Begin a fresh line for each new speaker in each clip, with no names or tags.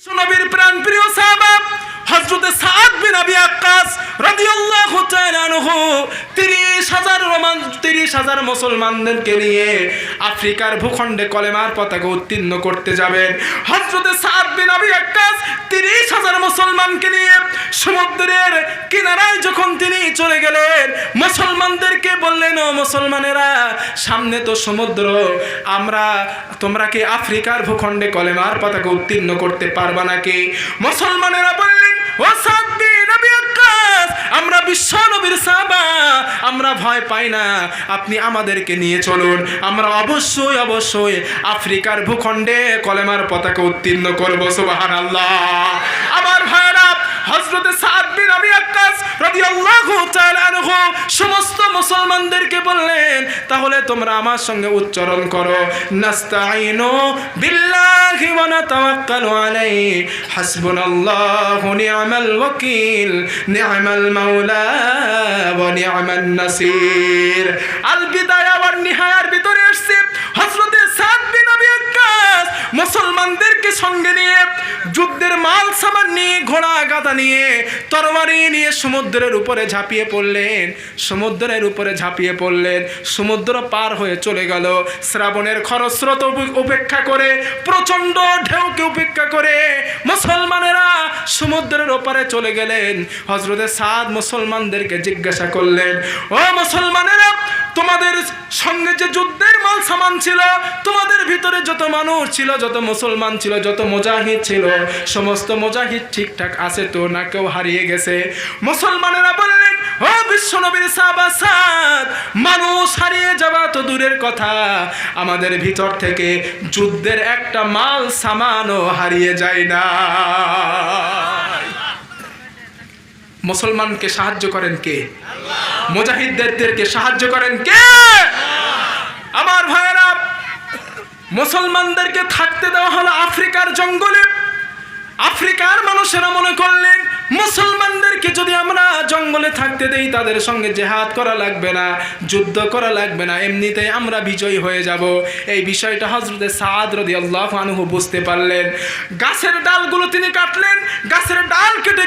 নবীর প্রাণ প্রিয় সাহাবা হজরতে বিন আবি রাদিয়াল্লাহু তাআলা আনহু 30 হাজার রোমান 30 হাজার মুসলমানদেরকে নিয়ে আফ্রিকার ভূখণ্ডে কলেমার পতাকা উত্তীর্ণ করতে যাবেন। হযরতে সাদ বিন আবি আক্কাস 30 হাজার মুসলমানকে নিয়ে সমুদ্রের কিনারায় যখন তিনি চলে গেলেন, মুসলমানদেরকে বললেন, ও মুসলমানেরা, সামনে তো সমুদ্র, আমরা, তোমরা কি আফ্রিকার ভূখণ্ডে কলেমার পতাকা উত্তীর্ণ করতে পারবা নাকি? মুসলমানেরা বললেন, ও সাদ্দি আমরা বিশ্ব নবীর সাবা আমরা ভয় পাই না। আপনি আমাদেরকে নিয়ে চলুন। আমরা অবশ্যই অবশ্যই আফ্রিকার ভূখণ্ডে কলেমার পতাকা উত্তীর্ণ করব, সুবহানাল্লাহ। আমার ভাইরা হযরতে সাদ বিন আবি আক্কাস রাদিয়াল্লাহু তাআলা সমস্ত মুসলমানদেরকে বললেন, তাহলে তোমরা আমার সঙ্গে উচ্চারণ করো বিল্লাহি হাসবুনাল্লাহু ওয়াকিল মাওলা ওয়া নাসির। আল মুসলমানদেরকে সঙ্গে নিয়ে, যুদ্ধের মাল সামান নিয়ে, ঘোড়া গাদা নিয়ে, তরবারি নিয়ে সমুদ্রের উপরে ঝাঁপিয়ে পড়লেন। সমুদ্রের উপরে ঝাঁপিয়ে পড়লেন। সমুদ্র পার হয়ে চলে গেল। শ্রাবণের খরস্রোত উপ- উপেক্ষা করে, প্রচণ্ড ঢেউকে উপেক্ষা করে মুসলমানেরা সমুদ্রের ওপারে চলে গেলেন। হজরতে সাদ মুসলমানদেরকে জিজ্ঞাসা করলেন, ও মুসলমানেরা তোমাদের সঙ্গে যে যুদ্ধের মাল সামান ছিল, তোমাদের ভিতরে যত মানুষ ছিল, যত মুসলমান ছিল, যত মোজাহিদ ছিল, সমস্ত মোজাহিদ ঠিকঠাক আছে তো না কেউ হারিয়ে গেছে। মুসলমানেরা বললেন, ও বিশ্বনবীর সাবাসাদ মানুষ হারিয়ে যাওয়া তো দূরের কথা। আমাদের ভিতর থেকে যুদ্ধের একটা মাল সামানও হারিয়ে যায় না। মুসলমানকে সাহায্য করেন কে? মুজাহিদদেরকে সাহায্য করেন কে? আমার ভাইয়েরা, মুসলমানদেরকে থাকতে দেওয়া হলো আফ্রিকার জঙ্গলে। আফ্রিকার মানুষেরা মনে করলেন, মুসলমানদেরকে যদি আমরা জঙ্গলে থাকতে দেই, তাদের সঙ্গে জেহাদ করা লাগবে না, যুদ্ধ করা লাগবে না এমনিতেই আমরা বিজয়ী হয়ে যাব। এই বিষয়টা হজরতে সাদ রদি আল্লাহ আনুহু বুঝতে পারলেন। গাছের ডালগুলো তিনি কাটলেন, গাছের ডাল কেটে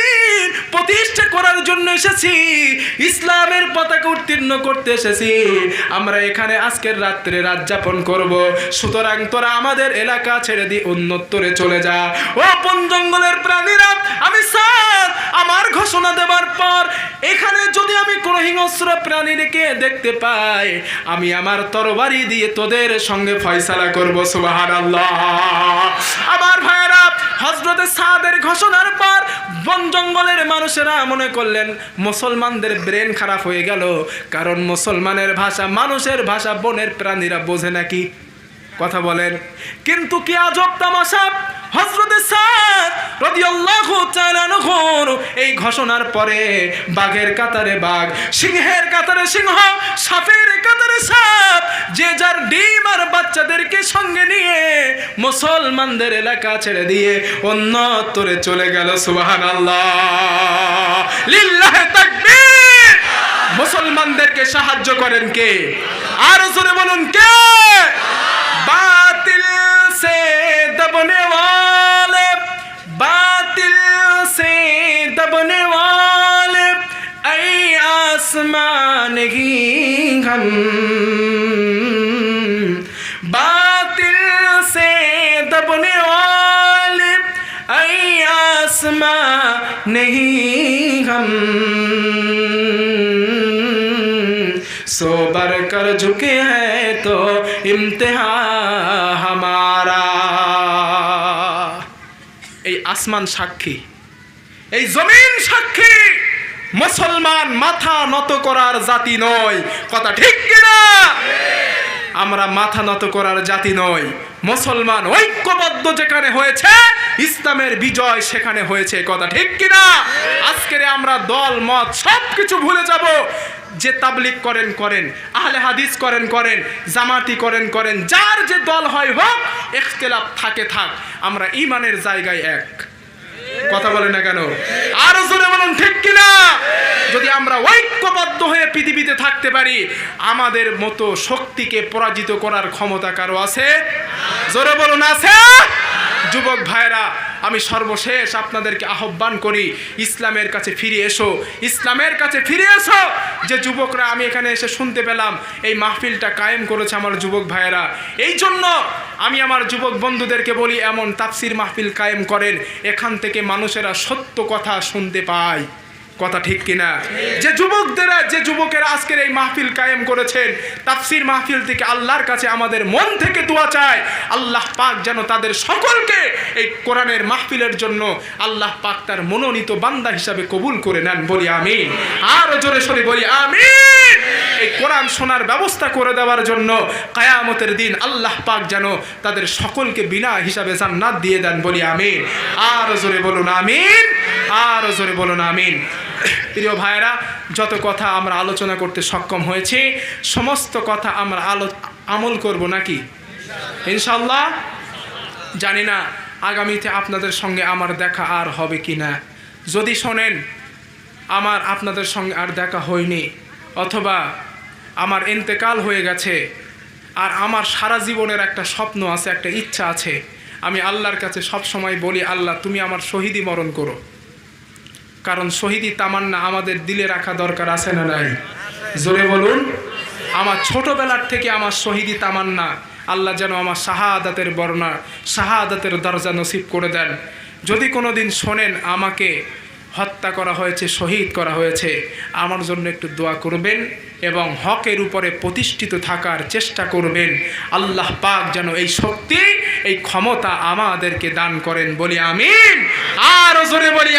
দিন প্রতিষ্ঠা করার জন্য এসেছি। ইসলামের পতাকা উত্তীর্ণ করতে এসেছি। আমরা এখানে আজকের রাত্রে রাত যাপন করব। সুতরাং তোরা আমাদের এলাকা ছেড়ে দিয়ে উন্নতরে চলে যা। ও বন জঙ্গলের প্রাণীরা, আমি স্যার, আমার ঘোষণা দেওয়ার পর এখানে যদি আমি কোনো হিংস্র প্রাণীকে দেখতে পাই, আমি আমার তরবারি দিয়ে তোদের সঙ্গে ফয়সালা করব সুবাহান আল্লাহ আমার ভাইয়েরা হজরতে সাদের ঘোষণার পর বন জঙ্গলের মানুষেরা মনে করলেন, মুসলমানদের ব্রেন খারাপ হয়ে গেল। কারণ মুসলমানের ভাষা, মানুষের ভাষা বনের প্রাণীরা বোঝে নাকি? কথা বলেন। কিন্তু কি আজব তামাশা হজরতে সাদ রাদিয়াল্লাহু তাআলা এই ঘোষণার পরে বাঘের কাতারে বাঘ, সিংহের কাতারে সিংহ, সাপের কাতারে সাপ যে যার ডিম আর বাচ্চাদেরকে সঙ্গে নিয়ে মুসলমানদের এলাকা ছেড়ে দিয়ে অন্য অন্যত্তরে চলে গেল সুবাহান আল্লাহ মুসলমানদেরকে সাহায্য করেন কে? আর জোরে বলুন কে? বাতিল সে দবনে ওয়া आसमान ही हम बातिल से दबने वाले ऐ आसमान ही हम सो बर कर झुके हैं तो इम्तिहा हमारा এই আসমান সাক্ষী এই জমিন সাক্ষী মুসলমান মাথা নত করার জাতি নয় কথা ঠিক কিনা? আমরা মাথা নত করার জাতি নয় মুসলমান ঐক্যবদ্ধ যেখানে হয়েছে, ইসলামের বিজয় সেখানে হয়েছে, কথা ঠিক কিনা? আজকের আমরা দল, মত সব কিছু ভুলে যাব। যে তাবলিক করেন করেন। আহলে হাদিস করেন করেন। জামাতি করেন করেন। যার যে দল হয় হোক, এখতেলাফ থাকে, থাক। আমরা ইমানের জায়গায় এক। কথা বলে না কেন? আরও জোরে বলুন ঠিক কিনা? যদি আমরা ঐক্যবদ্ধ হয়ে পৃথিবীতে থাকতে পারি, আমাদের মতো শক্তিকে পরাজিত করার ক্ষমতা কারও আছে? জোরে বলুন, আছে? যুবক ভাইরা আমি সর্বশেষ আপনাদেরকে আহ্বান করি, ইসলামের কাছে ফিরে এসো। ইসলামের কাছে ফিরে এসো! যে যুবকরা আমি এখানে এসে শুনতে পেলাম, এই মাহফিলটা কায়েম করেছে আমার যুবক ভাইয়েরা। এই জন্য আমি আমার যুবক বন্ধুদেরকে বলি, এমন তাফসির মাহফিল কায়েম করেন, এখান থেকে মানুষেরা সত্য কথা শুনতে পায়। কথা ঠিক কিনা? যে যুবকদেরা, যে যুবকেরা আজকের এই মাহফিল কায়েম করেছেন, তাফসির মাহফিল থেকে আল্লাহর কাছে আমাদের মন থেকে দোয়া চায় আল্লাহ পাক যেন তাদের সকলকে এই কোরআনের মাহফিলের জন্য আল্লাহ পাক তার মনোনীত বান্দা হিসাবে কবুল করে নেন বলি আমি আরও জোরে সরে বলি আমিন। এই কোরআন শোনার ব্যবস্থা করে দেওয়ার জন্য কায়ামতের দিন আল্লাহ পাক যেন তাদের সকলকে বিনা হিসাবে জান্নাত দিয়ে দেন বলি আমিন। আরও জোরে বলুন আমিন। আরও জোরে বলুন আমিন। প্রিয় ভাইয়েরা, যত কথা আমরা আলোচনা করতে সক্ষম হয়েছি, সমস্ত কথা আমরা আলো, আমল করব নাকি? ইনশাল্লাহ জানি না, আগামীতে আপনাদের সঙ্গে আমার দেখা আর হবে কি না। যদি শোনেন, আমার আপনাদের সঙ্গে আর দেখা হয়নি, অথবা আমার ইন্তেকাল হয়ে গেছে, আর আমার সারা জীবনের একটা স্বপ্ন আছে, একটা ইচ্ছা আছে, আমি আল্লাহর কাছে সব সময় বলি, আল্লাহ, তুমি আমার শহীদি মরণ করো। কারণ শহীদি তামান্না আমাদের দিলে রাখা দরকার আছে না নাই? জোরে বলুন, আমার ছোটবেলার থেকে আমার শহীদি তামান্না আল্লাহ যেন আমার শাহাদাতের বর্ণা, শাহাদাতের দরজা নসিব করে দেন। যদি কোনো দিন শোনেন আমাকে হত্যা করা হয়েছে, শহীদ করা হয়েছে, আমার জন্য একটু দোয়া করবেন এবং হকের উপরে প্রতিষ্ঠিত থাকার চেষ্টা করবেন। আল্লাহ পাক যেন এই শক্তি, এই ক্ষমতা আমাদেরকে দান করেন বলি আমিন। আর জোরে বলি